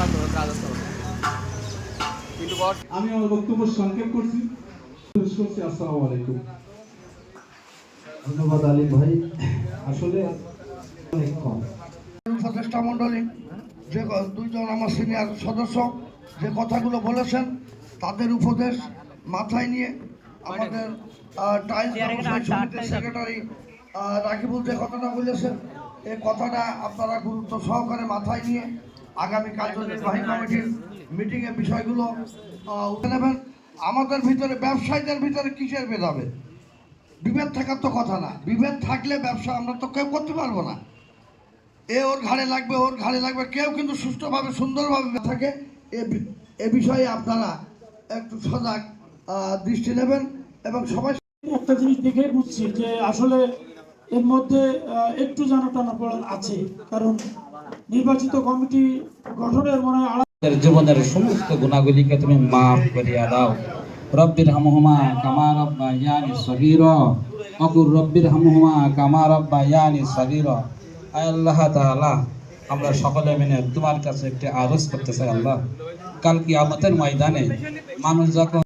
কাজ। কিন্তু আমি আমার বক্তব্য সংক্ষেপ করছি। করছি। আসসালামু আলাইকুম। ধন্যবাদ আলী ভাই। আসলে অনেক কম। উপদেষ্টা মণ্ডলী যে দুইজন আমার সিনিয়র সদস্য যে কথাগুলো বলেছেন তাদের উপদেশ মাথায় নিয়ে আমাদের টাইলস ব্যবসায়ী সমিতির সেক্রেটারি রাকিবুল যে কথাটা বলেছেন এই কথাটা আপনারা গুরুত্ব সহকারে মাথায় নিয়ে আগামী কার্যনির্বাহী কমিটির মিটিংয়ের বিষয়গুলো উঠে নেবেন, আমাদের ভিতরে ব্যবসায়ীদের ভিতরে কিসের ভেদাবে বিভেদ থাকার তো কথা না। বিভেদ থাকলে ব্যবসা আমরা তো কেউ করতে পারব না। এ ওর ঘাড়ে লাগবে, ওর ঘাড়ে লাগবে। কেউ কিন্তু সুষ্ঠুভাবে, সুন্দরভাবে থাকে। এ বিষয়ে আপনারা একটু সজাগ দৃষ্টি নেবেন এবং সবাই একটা জিনিস দেখে বুঝছি যে আসলে এর মধ্যে একটু যেন টানাপোড়েন আছে। কারণ নির্বাচিত কমিটি গঠনের মনে জীবনের সমস্ত গুণাগুলিকে তুমি মাফ করিয়া দাও। রব্বির হামহুমা কামা রব্বা ইয়ানি সগীর। অকুর রব্বির হামহুমা কামা রব্বা ইয়ানি সগীর আল্লাহ তাআলা, আমরা সকলে মিলে তোমার কাছে একটি আরজ করতে চাই আল্লাহ। কাল কিয়ামতের ময়দানে মানুষ যখন